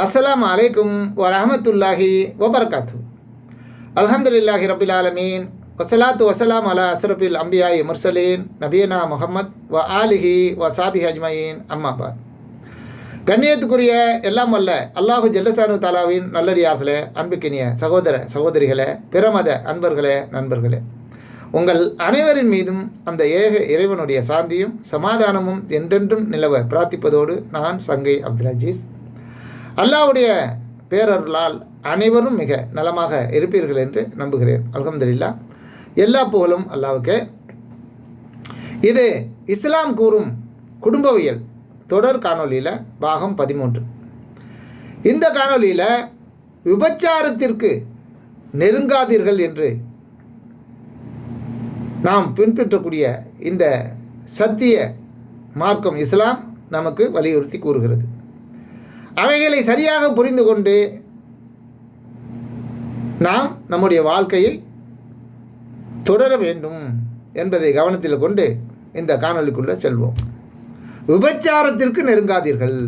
அஸ்லாம் அலைக்கும் வரஹமத்துல்லாஹி வபரகாத்து. அல்ஹம்துலில்லாஹி ரபில் ஆலமீன். வசலாத்து வசலாம் அலா அஸ்ரபில் அம்பியாய் முர்சலீன். நபியனா முஹம்மத் வ ஆலிஹி வ சாபி அஜ்மயின். அம்மாபாத் கண்ணியத்துக்குரிய எல்லாம் அல்ல அல்லாஹு ஜல்லசானு தாலாவின் நல்லடியார்களே அன்புக்கினிய சகோதர சகோதரிகளே பிரமத அன்பர்களே நண்பர்களே. உங்கள் அனைவரின் மீதும் அந்த ஏக இறைவனுடைய சாந்தியும் சமாதானமும் என்றென்றும் நிலவ பிரார்த்திப்பதோடு நான் சங்கை அப்துல் அஜீஸ். அல்லாஹ்வுடைய பேரருளால் அனைவரும் மிக நலமாக இருப்பீர்கள் என்று நம்புகிறேன். அலமதுல்லா எல்லா புகழும் அல்லாவுக்கே. இது இஸ்லாம் கூறும் குடும்பவியல். தொடர் காணொளியில் பாகம் பதிமூன்று. இந்த காணொளியில் விபச்சாரத்திற்கு நெருங்காதீர்கள் என்று நாம் பின்பற்றக்கூடிய இந்த சத்திய மார்க்கம் இஸ்லாம் நமக்கு வலியுறுத்தி கூறுகிறது. அவைகளை சரியாக புரிந்து கொண்டு நாம் நம்முடைய வாழ்க்கையை தொடர வேண்டும் என்பதை கவனத்தில் கொண்டு இந்த காணொலிக்குள்ளே செல்வோம். விபச்சாரத்திற்கு நெருங்காதீர்கள்.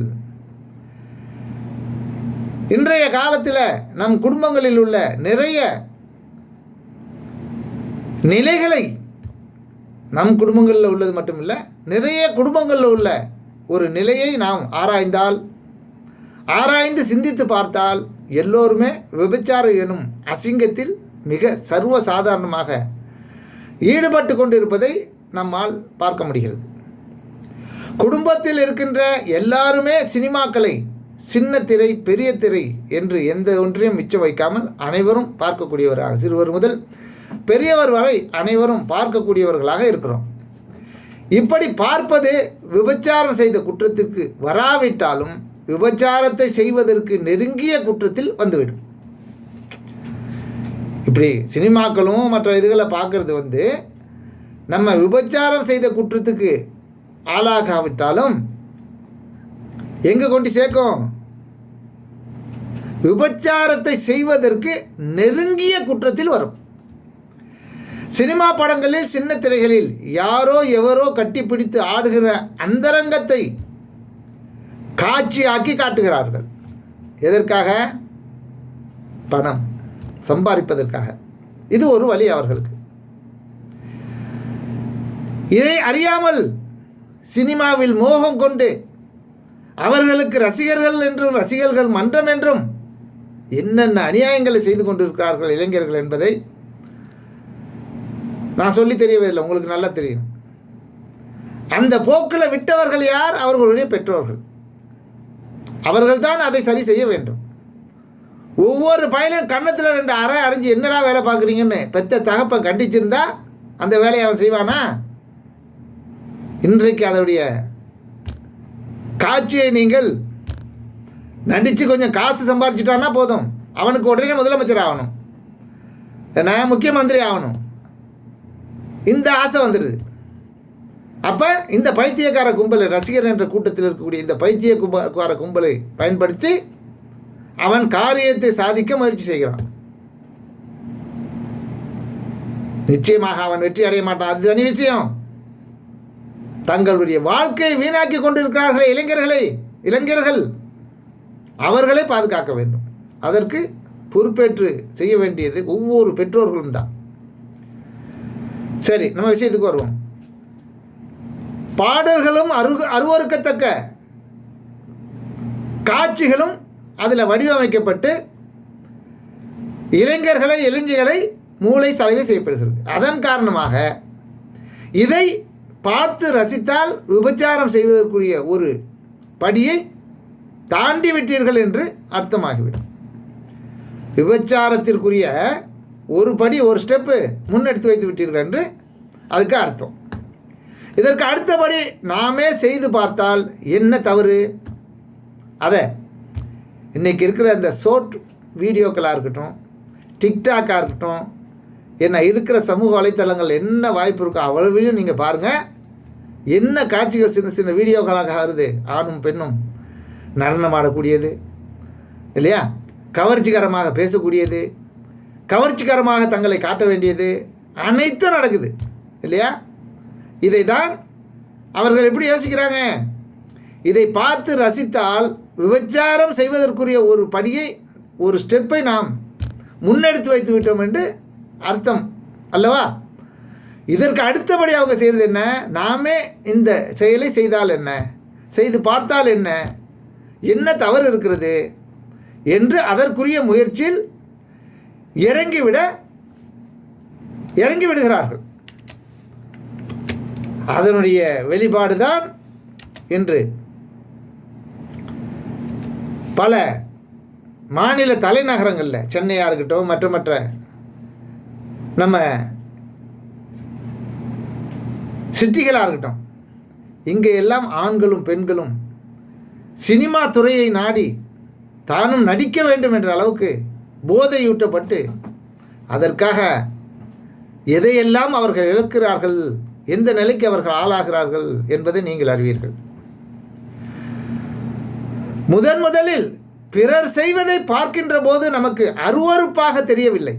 இன்றைய காலத்தில் நம் குடும்பங்களில் உள்ள நிறைய நிலைகளை நம் குடும்பங்களில் உள்ளது மட்டுமில்லை நிறைய குடும்பங்களில் உள்ள ஒரு நிலையை நாம் ஆராய்ந்தால் ஆராய்ந்து சிந்தித்து பார்த்தால் எல்லோருமே விபச்சாரம் எனும் அசிங்கத்தில் மிக சர்வ சாதாரணமாக ஈடுபட்டு கொண்டிருப்பதை நம்மால் பார்க்க முடிகிறது. குடும்பத்தில் இருக்கின்ற எல்லாருமே சினிமாக்களை சின்ன திரை பெரிய திரை என்று எந்த ஒன்றையும் மிச்சம் வைக்காமல் அனைவரும் பார்க்கக்கூடியவராக சிறுவர் முதல் பெரியவர் வரை அனைவரும் பார்க்கக்கூடியவர்களாக இருக்கிறோம். இப்படி பார்ப்பது விபச்சாரம் செய்த குற்றத்திற்கு வராவிட்டாலும் விபச்சாரத்தை செய்வதற்கு நெருங்கிய குற்றத்தில் வந்துவிடும். இப்படி சினிமாக்களும் மற்ற இதுகளை பார்க்கறது வந்து நம்ம விபச்சாரம் செய்த குற்றத்துக்கு ஆளாகாவிட்டாலும் எங்கே கொண்டு சேர்க்கும்? விபச்சாரத்தை செய்வதற்கு நெருங்கிய குற்றத்தில் வரும். சினிமா படங்களில் சின்ன திரைகளில் யாரோ எவரோ கட்டிப்பிடித்து ஆடுகிற அந்தரங்கத்தை காட்சியாக்கி காட்டுகிறார்கள். எதற்காக? பணம். சம்பாதிப்பதற்காக. இது ஒரு வழி அவர்களுக்கு. இதை அறியாமல் சினிமாவில் மோகம் கொண்டு அவர்களுக்கு ரசிகர்கள் என்றும் ரசிகர்கள் மன்றம் என்றும் என்னென்ன அநியாயங்களை செய்து கொண்டிருக்கிறார்கள் இளைஞர்கள் என்பதை நான் சொல்லி தெரியவில்லை. உங்களுக்கு நல்லா தெரியும். அந்த போக்கில் விட்டவர்கள் யார்? அவர்களுடைய பெற்றோர்கள். அவர்கள்தான் அதை சரி செய்ய வேண்டும். ஒவ்வொரு பையனும் கன்னத்தில் ரெண்டு அறை அரைஞ்சு என்னடா வேலை பார்க்குறீங்கன்னு பெத்த தகப்பன் கண்டிச்சிருந்தா அந்த வேலையை அவன் செய்வானா? இன்றைக்கு அதனுடைய காட்சியை நீங்கள் நடித்து கொஞ்சம் காசு சம்பாரிச்சிட்டான்னா போதும். அவனுக்கு உடனே முதலமைச்சர் ஆகணும். நான் முக்கியமந்திரி ஆகணும். இந்த ஆசை வந்துடுது அப்போ இந்த பைத்தியக்கார கும்பலை ரசிகர் என்ற கூட்டத்தில் இருக்கக்கூடிய இந்த பைத்திய கும்பக்கார கும்பலை பயன்படுத்தி அவன் காரியத்தை சாதிக்க முயற்சி செய்கிறான். நிச்சயமாக அவன் வெற்றி அடைய மாட்டான். அது தனி விஷயம். தங்களுடைய வாழ்க்கையை வீணாக்கி கொண்டிருக்கிறார்களே இளைஞர்களை இளைஞர்கள். அவர்களை பாதுகாக்க வேண்டும். அதற்கு பொறுப்பேற்று செய்ய வேண்டியது ஒவ்வொரு பெற்றோர்களும் தான். சரி நம்ம விஷயத்துக்கு வருவோம். பாடல்களும் அரு அருவறுக்கத்தக்க. காட்சிகளும் அதில் வடிவமைக்கப்பட்டு இளைஞர்களை இளைஞர்களை மூளை சலவை செய்யப்படுகிறது. அதன் காரணமாக இதை பார்த்து ரசித்தால் விபச்சாரம் செய்வதற்குரிய ஒரு படியை தாண்டி விட்டீர்கள் என்று அர்த்தமாகிவிடும். விபச்சாரத்திற்குரிய ஒரு படி ஒரு ஸ்டெப்பு முன்னெடுத்து வைத்து விட்டீர்கள் என்று அதுக்கு அர்த்தம். இதற்கு அடுத்தபடி நாமே செய்து பார்த்தால் என்ன தவறு? அதை இன்றைக்கி இருக்கிற இந்த ஷோர்ட் வீடியோக்களாக இருக்கட்டும் டிக்டாக்காக இருக்கட்டும் என்ன இருக்கிற சமூக வலைத்தளங்கள் என்ன வாய்ப்பு இருக்கோ அவ்வளவையும் நீங்கள் பாருங்கள் என்ன காட்சிகள் சின்ன சின்ன வீடியோக்களாக வருது ஆணும் பெண்ணும் நடனம் ஆடக்கூடியது இல்லையா? கவர்ச்சிகரமாக பேசக்கூடியது கவர்ச்சிகரமாக தங்களை காட்ட வேண்டியது அனைத்தும் நடக்குது இல்லையா? இதை தான் அவர்கள் எப்படி யோசிக்கிறாங்க? இதை பார்த்து ரசித்தால் விபச்சாரம் செய்வதற்குரிய ஒரு படியை ஒரு ஸ்டெப்பை நாம் முன்னெடுத்து வைத்து விட்டோம் என்று அர்த்தம். அல்லவா? இதற்கு அடுத்தபடி அவங்க செய்கிறது என்ன? நாமே இந்த செயலை செய்தால் என்ன? செய்து பார்த்தால் என்ன? என்ன தவறு இருக்கிறது? என்று அதற்குரிய முயற்சியில் இறங்கிவிட இறங்கி விடுகிறார்கள் அதனுடைய வெளிப்பாடு தான் இன்று. பல மாநில தலைநகரங்களில் சென்னையாக இருக்கட்டும் மற்ற மற்ற நம்ம சிட்டிகளாக இருக்கட்டும் இங்கே எல்லாம் ஆண்களும் பெண்களும் சினிமா துறையை நாடி தானும் நடிக்க வேண்டும் என்ற அளவுக்கு போதையூட்டப்பட்டு அதற்காக எதையெல்லாம் அவர்கள் இழக்கிறார்கள் எந்த நிலைக்கு அவர்கள் ஆளாகிறார்கள் என்பதை நீங்கள் அறிவீர்கள். முதன் முதலில் பிறர் செய்வதை பார்க்கின்ற போது நமக்கு அருவருப்பாக தெரியவில்லை.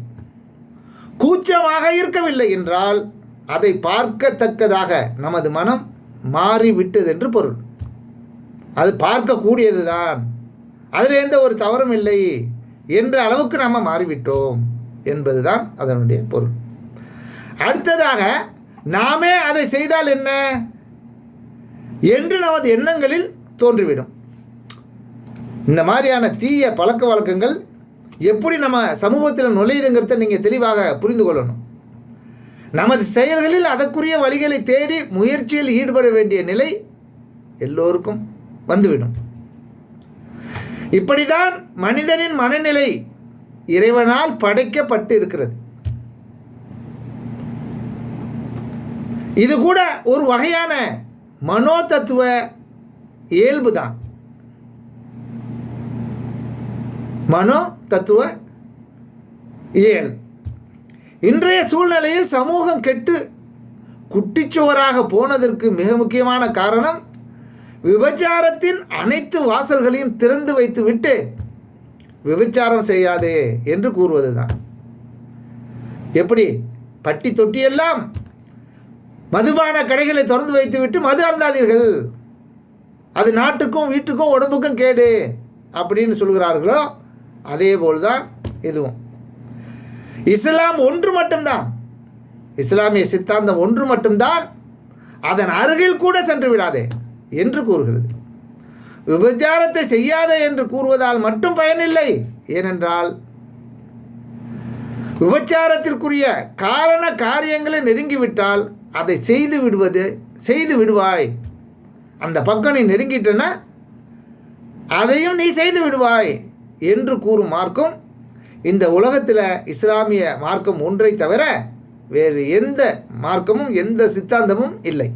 கூச்சமாக இருக்கவில்லை என்றால் அதை பார்க்கத்தக்கதாக நமது மனம் மாறிவிட்டது என்று பொருள். அது பார்க்கக்கூடியது தான் அதில் எந்த ஒரு தவறும் இல்லை. என்ற அளவுக்கு நாம் மாறிவிட்டோம் என்பதுதான் அதனுடைய பொருள். அடுத்ததாக நாமே அதை செய்தால் என்ன? என்று நமது எண்ணங்களில் தோன்றிவிடும். இந்த மாதிரியான தீய பழக்க வழக்கங்கள் எப்படி நம்ம சமூகத்தில் நுழையுதுங்கிறத நீங்கள் தெளிவாக புரிந்து கொள்ளணும். நமது செயல்களில் அதற்குரிய வழிகளை தேடி முயற்சியில் ஈடுபட வேண்டிய நிலை எல்லோருக்கும் வந்துவிடும். இப்படிதான் மனிதனின் மனநிலை இறைவனால் படைக்கப்பட்டு இருக்கிறது இது கூட ஒரு வகையான மனோ தத்துவ இயல்பு தான் மனோ தத்துவ இயல். இன்றைய சூழ்நிலையில் சமூகம் கெட்டு குட்டிச்சுவராக போனதற்கு மிக முக்கியமான காரணம் விபச்சாரத்தின் அனைத்து வாசல்களையும் திறந்து வைத்துவிட்டு விபச்சாரம் செய்யாதே என்று கூறுவதுதான். எப்படி? பட்டி தொட்டியெல்லாம் மதுபான கடைகளை திறந்து வைத்துவிட்டு மது அருந்தாதீர்கள். அது நாட்டுக்கும் வீட்டுக்கும் உடம்புக்கும் கேடு அப்படின்னு சொல்கிறார்களோ அதே போல்தான் இதுவும். இஸ்லாம் ஒன்று மட்டும்தான். இஸ்லாமிய சித்தாந்தம் ஒன்று மட்டும்தான். அதன் அருகில் கூட சென்று விடாதே என்று கூறுகிறது. விபச்சாரத்தை செய்யாதே என்று கூறுவதால் மட்டும் பயனில்லை. ஏனென்றால் விபச்சாரத்திற்குரிய காரண காரியங்களை நெருங்கிவிட்டால் அதை செய்து விடுவது செய்து விடுவாய். அந்த பக்கம் நீ நெருங்கிட்டன அதையும் நீ செய்து விடுவாய் என்று கூறும் மார்க்கம் இந்த உலகத்தில் இஸ்லாமிய மார்க்கம் ஒன்றை தவிர வேறு எந்த மார்க்கமும் எந்த சித்தாந்தமும் இல்லை.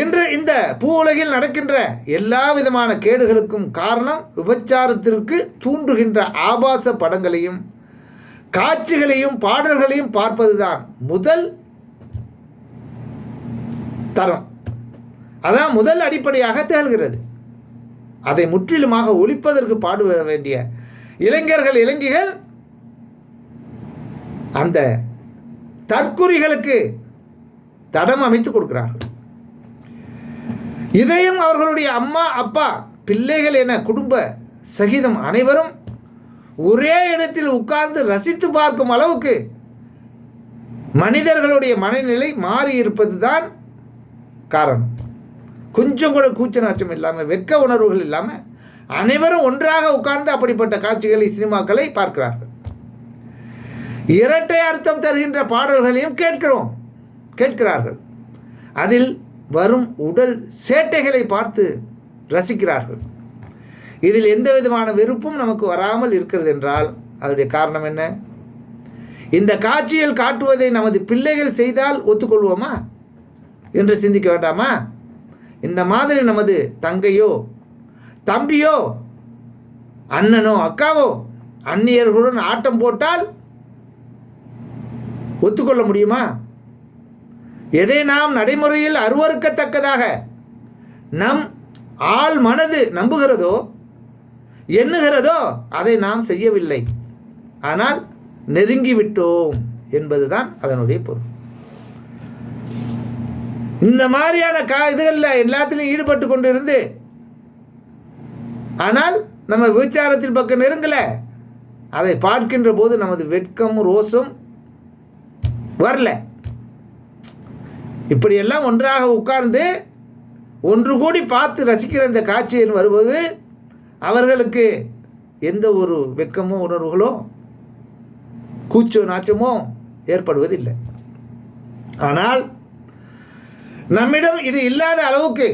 இன்று இந்த பூ உலகில் நடக்கின்ற எல்லா விதமான கேடுகளுக்கும் காரணம் விபச்சாரத்திற்கு தூண்டுகின்ற ஆபாச படங்களையும் காட்சிகளையும் பாடல்களையும் பார்ப்பதுதான் முதல் தரம். அதான் முதல் அடிப்படையாக திகழ்கிறது. அதை முற்றிலுமாக ஒழிப்பதற்கு பாடுபட வேண்டிய இளைஞர்கள் இளைஞர்கள் அந்த தற்குறிகளுக்கு தடம் அமைத்து கொடுக்கிறார்கள். இதையும் அவர்களுடைய அம்மா அப்பா பிள்ளைகள் என குடும்ப சகிதம் அனைவரும் ஒரே இடத்தில் உட்கார்ந்து ரசித்து பார்க்கும் அளவுக்கு மனிதர்களுடைய மனநிலை மாறி இருப்பது தான் காரணம். கொஞ்சம் கூட கூச்ச நாச்சம் இல்லாமல் வெக்க உணர்வுகள் இல்லாமல் அனைவரும் ஒன்றாக உட்கார்ந்து அப்படிப்பட்ட காட்சிகளை சினிமாக்களை பார்க்கிறார்கள். இரட்டை அர்த்தம் தருகின்ற பாடல்களையும் கேட்கிறோம். கேட்கிறார்கள். அதில் வரும் உடல் சேட்டைகளை பார்த்து ரசிக்கிறார்கள். இதில் எந்த விதமான வெறுப்பும் நமக்கு வராமல் இருக்கிறது என்றால் அதனுடைய காரணம் என்ன? இந்த காட்சியில் காட்டுவதை நமது பிள்ளைகள் செய்தால் ஒத்துக்கொள்வோமா? என்று சிந்திக்க வேண்டாமா? இந்த மாதிரி நமது தங்கையோ தம்பியோ அண்ணனோ அக்காவோ அந்நியர்களுடன் ஆட்டம் போட்டால் ஒத்துக்கொள்ள முடியுமா? எதை நாம் நடைமுறையில் அருவறுக்கத்தக்கதாக நம் ஆள் மனது நம்புகிறதோ எண்ணுகிறதோ அதை நாம் செய்யவில்லை. ஆனால் நெருங்கிவிட்டோம் என்பதுதான் அதனுடைய பொருள். இந்த மாதிரியான கா இதுகளில் எல்லாத்திலையும் ஈடுபட்டு கொண்டு இருந்து ஆனால் நம்ம விபச்சாரத்தின் பக்கம் நெருங்கலை. அதை பார்க்கின்ற போது நமது வெட்கமும் ரோஸும் வரல. இப்படியெல்லாம் ஒன்றாக உட்கார்ந்து ஒன்று கூடி பார்த்து ரசிக்கிற இந்த காட்சியில் வருவது அவர்களுக்கு எந்த ஒரு வெட்கமோ உணர்வுகளோ கூச்சோ நாச்சமோ ஏற்படுவதில்லை. ஆனால் நம்மிடம் இது இல்லாத அளவுக்கு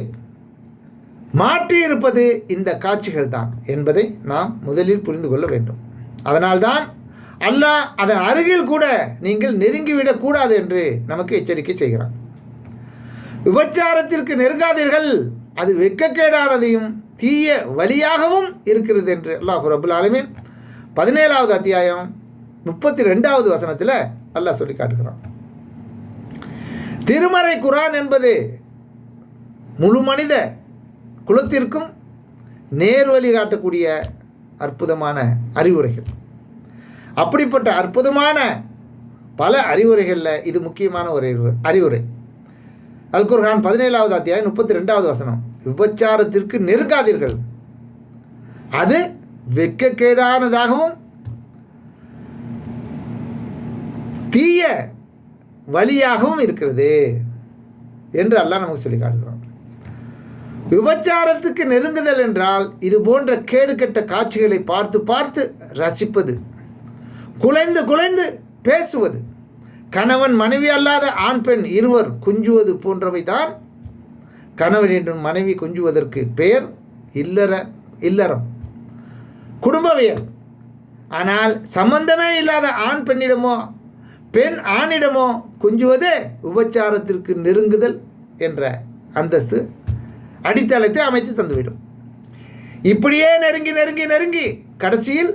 மாற்றி இருப்பது இந்த காட்சிகள் தான் என்பதை நாம் முதலில் புரிந்து கொள்ள வேண்டும். அதனால்தான் அல்லாஹ் அதன் அருகில் கூட நீங்கள் நெருங்கிவிடக்கூடாது என்று நமக்கு எச்சரிக்கை செய்கிறான். விபச்சாரத்திற்கு நெருங்காதீர்கள். அது வெக்கக்கேடானதையும் தீய வழியாகவும் இருக்கிறது என்று அல்லாஹ் ரபுல் ஆலமீன் பதினேழாவது அத்தியாயம் முப்பத்தி ரெண்டாவது வசனத்தில் அல்லாஹ் சொல்லி காட்டுகிறான். திருமறை குரான் என்பது முழு மனித குலத்திற்கும் நேர் காட்டக்கூடிய அற்புதமான அறிவுரைகள். அப்படிப்பட்ட அற்புதமான பல அறிவுரைகளில் இது முக்கியமான ஒரு அறிவு- அறிவுரை. அல் குர்ஆன் பதினேழாவது அத்தியாயம் முப்பத்தி ரெண்டாவது வசனம். விபச்சாரத்திற்கு நெருங்காதீர்கள். அது வெட்கக்கேடானதாகவும் தீய வழியாகவும் இருக்கிறது என்று அல்லாஹ் நமக்கு சொல்லி காட்டுகிறான். விபச்சாரத்துக்கு நெருங்குதல் என்றால் இது போன்ற கேடுகெட்ட காட்சிகளை பார்த்து பார்த்து ரசிப்பது குலைந்து குலைந்து பேசுவது கணவன் மனைவி அல்லாத ஆண் பெண் இருவர் குஞ்சுவது போன்றவை தான் கணவன் என்றும் மனைவி குஞ்சுவதற்கு பெயர் இல்லற இல்லறம் குடும்பவியல். ஆனால் சம்பந்தமே இல்லாத ஆண் பெண்ணிடமோ பெண் ஆணிடமோ கொஞ்சுவதே விபச்சாரத்திற்கு நெருங்குதல் என்ற அந்தஸ்து அடித்தளத்தை அமைத்து தந்துவிடும். இப்படியே நெருங்கி நெருங்கி நெருங்கி கடைசியில்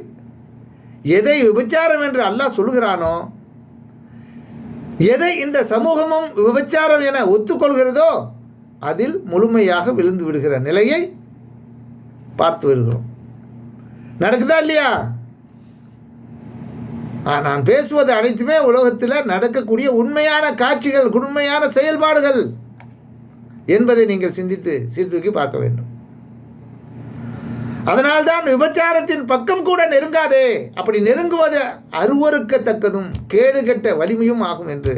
எதை விபச்சாரம் என்று அல்லாஹ் சொல்கிறானோ எதை இந்த சமூகமும் விபச்சாரம் என ஒத்துக்கொள்கிறதோ அதில் முழுமையாக விழுந்து விடுகிற நிலையை பார்த்து வருகிறோம். நடக்குதா இல்லையா? நான் பேசுவது அனைத்துமே உலகத்தில் நடக்கக்கூடிய உண்மையான காட்சிகள் உண்மையான செயல்பாடுகள் என்பதை நீங்கள் சிந்தித்து சீர்தூக்கி பார்க்க வேண்டும். அதனால்தான் விபச்சாரத்தின் பக்கம் கூட நெருங்காதே. அப்படி நெருங்குவது அருவறுக்கத்தக்கதும் கேடுகெட்ட வலிமையும் ஆகும் என்று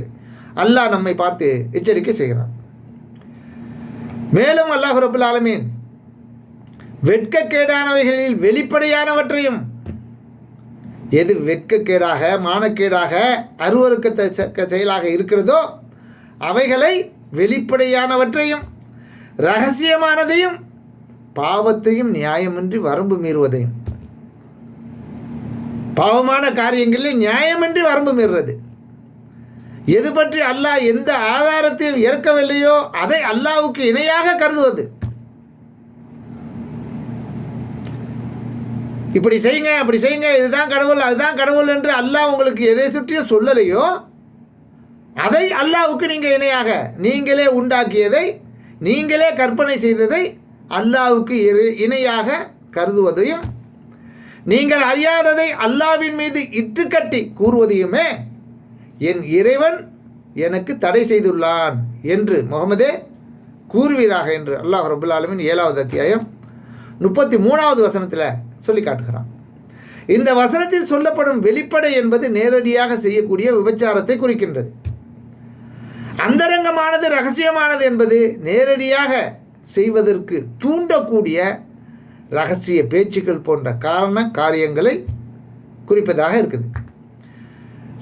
அல்லாஹ் நம்மை பார்த்து எச்சரிக்கை செய்கிறான். மேலும் அல்லாஹ் ரபுல் ஆலமீன் வெட்கக்கேடானவைகளில் வெளிப்படையானவற்றையும் எது வெட்கக்கேடாக மானக்கேடாக அருவருக்க செயலாக இருக்கிறதோ அவைகளை வெளிப்படையானவற்றையும் ரகசியமானதையும் பாவத்தையும் நியாயமின்றி வரம்பு மீறுவதையும். பாவமான காரியங்களில் நியாயமின்றி வரம்பு மீறுறது. எது பற்றி அல்லாஹ் எந்த ஆதாரத்தையும் ஏற்கவில்லையோ அதை அல்லாவுக்கு இணையாக கருதுவது. இப்படி செய்யுங்க அப்படி செய்யுங்க இதுதான் கடவுள் அதுதான் கடவுள் என்று அல்லாஹ் உங்களுக்கு எதை சுற்றியும் சொல்லலையோ அதை அல்லாவுக்கு நீங்கள் இணையாக நீங்களே உண்டாக்கியதை நீங்களே கற்பனை செய்ததை அல்லாவுக்கு இணையாக கருதுவதையும் நீங்கள் அறியாததை அல்லாஹ்வின் மீது இட்டுக்கட்டி கூறுவதையுமே என் இறைவன் எனக்கு தடை செய்துள்ளான் என்று முகமதே கூறுவீராக என்று அல்லாஹ் ரபுல்லாலுமின் ஏழாவது அத்தியாயம் முப்பத்தி மூணாவது வசனத்தில் சொல்லி காட்டுகிறான் இந்த வசனத்தில் சொல்லப்படும் வெளிப்படை என்பது நேரடியாக செய்யக்கூடிய விபச்சாரத்தை குறிக்கின்றது. அந்தரங்கமானது ரகசியமானது என்பது நேரடியாக செய்வதற்கு தூண்டக்கூடிய ரகசிய பேச்சுக்கள் போன்ற காரண காரியங்களை குறிப்பதாக இருக்குது.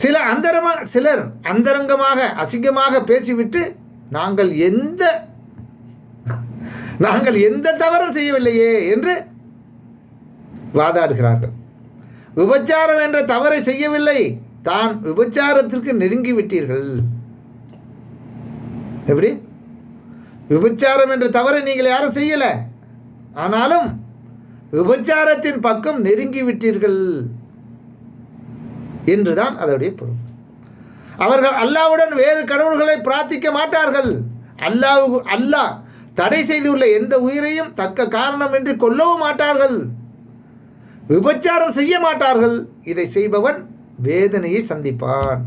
சில அந்தரமா சிலர் அந்தரங்கமாக அசிங்கமாக பேசிவிட்டு நாங்கள் எந்த நாங்கள் எந்த தவறும் செய்யவில்லையே என்று வாதாடுகிறார்கள். விபச்சாரம் என்ற தவறை செய்யவில்லை. தான் விபச்சாரத்திற்கு நெருங்கி விட்டீர்கள். எப்படி? விபச்சாரம் என்ற தவறை நீங்கள் யாரும் செய்யலை. ஆனாலும் விபச்சாரத்தின் பக்கம் நெருங்கி விட்டீர்கள் என்றுதான் அதோடைய பொருள். அவர்கள் அல்லாவுடன் வேறு கடவுள்களை பிரார்த்திக்க மாட்டார்கள். அல்லாஹ் அல்லாஹ் தடை செய்துள்ள எந்த உயிரையும் தக்க காரணமின்றி கொல்லவும் மாட்டார்கள். விபச்சாரம் செய்ய மாட்டார்கள். இதை செய்பவன் வேதனையை சந்திப்பான்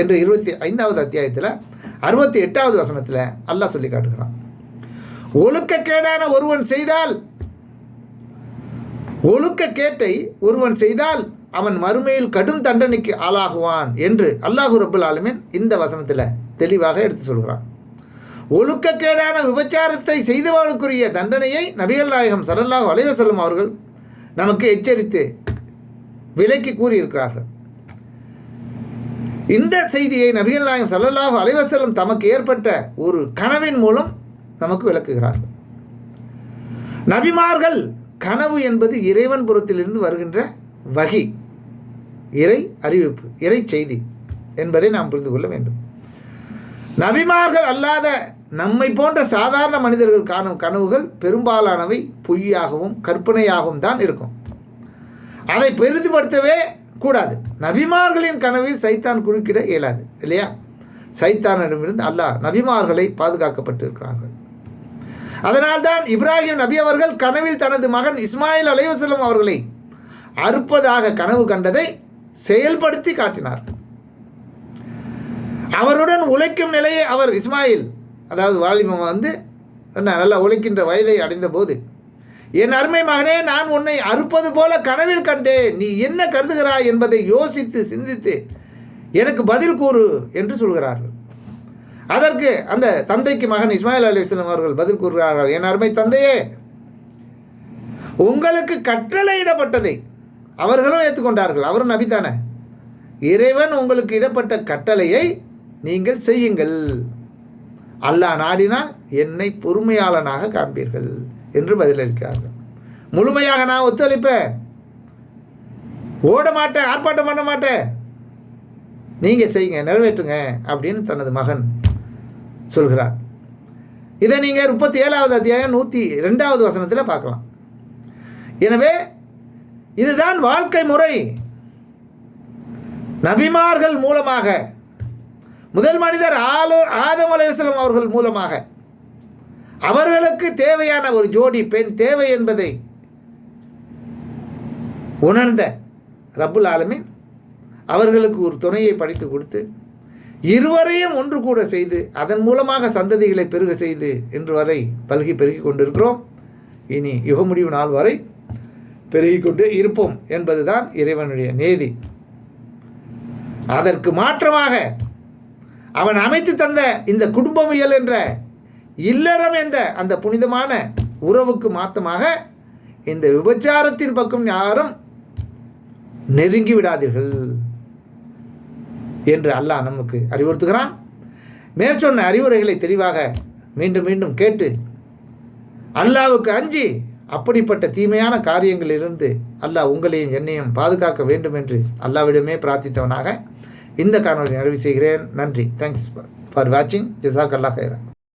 என்று இருபத்தி ஐந்தாவது அத்தியாயத்தில் அறுபத்தி எட்டாவது வசனத்தில் அல்லாஹ் சொல்லி காட்டுகிறான். ஒழுக்கக்கேடான ஒருவன் செய்தால் ஒழுக்க கேட்டை ஒருவன் செய்தால் அவன் மறுமையில் கடும் தண்டனைக்கு ஆளாகுவான் என்று அல்லாஹு ரபுல் ஆலமின் இந்த வசனத்தில் தெளிவாக எடுத்து சொல்கிறான். ஒழுக்கக்கேடான விபச்சாரத்தை செய்தவர்களுக்குரிய தண்டனையை நபிகள் நாயகம் சரல்லாஹ் அலைவசல்லம் அவர்கள் நமக்கு எச்சரித்து விலைக்கு கூறியிருக்கிறார்கள். இந்த செய்தியை நபிகள் நாயகம் சல்லல்லாஹு அலைவசலம் தமக்கு ஏற்பட்ட ஒரு கனவின் மூலம் நமக்கு விளக்குகிறார்கள். நபிமார்கள் கனவு என்பது இறைவன் புறத்திலிருந்து வருகின்ற வகி இறை அறிவிப்பு இறை செய்தி என்பதை நாம் புரிந்து கொள்ள வேண்டும். நபிமார்கள் அல்லாத நம்மை போன்ற சாதாரண மனிதர்கள் காணும் கனவுகள் பெரும்பாலானவை பொய்யாகவும் கற்பனையாகவும் தான் இருக்கும். அதை பெரிதுபடுத்தவே கூடாது. நபிமார்களின் கனவில் சைத்தான் குறுக்கிட இயலாது இல்லையா? சைத்தானிடமிருந்து அல்லாஹ் நபிமார்களை பாதுகாக்கப்பட்டிருக்கிறார்கள். அதனால்தான் இப்ராஹிம் நபி அவர்கள் கனவில் தனது மகன் இஸ்மாயில் அலைவசலம் அவர்களை அறுப்பதாக கனவு கண்டதை செயல்படுத்தி காட்டினார். அவருடன் உழைக்கும் நிலையை அவர் இஸ்மாயில் அதாவது வாலிபம் வந்து என்ன நல்லா ஒழிக்கின்ற வயதை அடைந்த போது என் அருமை மகனே நான் உன்னை அறுப்பது போல கனவில் கண்டேன். நீ என்ன கருதுகிறாய் என்பதை யோசித்து சிந்தித்து எனக்கு பதில் கூறு என்று சொல்கிறார்கள். அதற்கு அந்த தந்தைக்கு மகன் இஸ்மாயில் அலி இஸ்லாம் அவர்கள் பதில் கூறுகிறார்கள். என் அருமை தந்தையே உங்களுக்கு கட்டளையிடப்பட்டதை அவர்களும் ஏற்றுக்கொண்டார்கள். அவரும் நபித்தானே இறைவன் உங்களுக்கு இடப்பட்ட கட்டளையை நீங்கள் செய்யுங்கள். அல்லாஹ் நாடினால் என்னை பொறுமையாளனாக காண்பீர்கள் என்று பதிலளிக்கிறார்கள். முழுமையாக நான் ஒத்துழைப்பேன். ஓட மாட்டேன் ஆர்ப்பாட்டம் பண்ண மாட்டேன். நீங்கள் செய்யுங்க நிறைவேற்றுங்க அப்படின்னு தனது மகன் சொல்கிறார். இதை நீங்கள் முப்பத்தி ஏழாவது அத்தியாயம் நூற்றி ரெண்டாவது வசனத்தில் பார்க்கலாம். எனவே இதுதான் வாழ்க்கை முறை. நபிமார்கள் மூலமாக முதல் மனிதர் ஆளு ஆதம் அலைவசலம் அவர்கள் மூலமாக. அவர்களுக்கு தேவையான ஒரு ஜோடி பெண் தேவை என்பதை உணர்ந்த ரப்புல் ஆலமின் அவர்களுக்கு ஒரு துணையை படித்து கொடுத்து இருவரையும் ஒன்று கூட செய்து அதன் மூலமாக சந்ததிகளை பெருக செய்து இன்று வரை பல்கி பெருகி கொண்டிருக்கிறோம். இனி யுக முடிவு நாள் வரை பெருகி கொண்டு இருப்போம் என்பதுதான் இறைவனுடைய நேதி. அதற்கு மாற்றமாக அவன் அமைத்து தந்த இந்த குடும்பமியல் என்ற இல்லறம் என்ற அந்த புனிதமான உறவுக்கு மாற்றமாக இந்த விபச்சாரத்தின் பக்கம் யாரும் நெருங்கி விடாதீர்கள் என்று அல்லாஹ் நமக்கு அறிவுறுத்துகிறான். மேற்சொன்ன அறிவுரைகளை தெளிவாக மீண்டும் மீண்டும் கேட்டு அல்லாவுக்கு அஞ்சி அப்படிப்பட்ட தீமையான காரியங்களிலிருந்து அல்லாஹ் உங்களையும் என்னையும் பாதுகாக்க வேண்டும் என்று அல்லாவிடமே பிரார்த்தித்தவனாக இந்த காணொலி நிறைவு செய்கிறேன். நன்றி. தேங்க்ஸ் ஃபார் வாட்சிங் ஜிசாக் அல்லா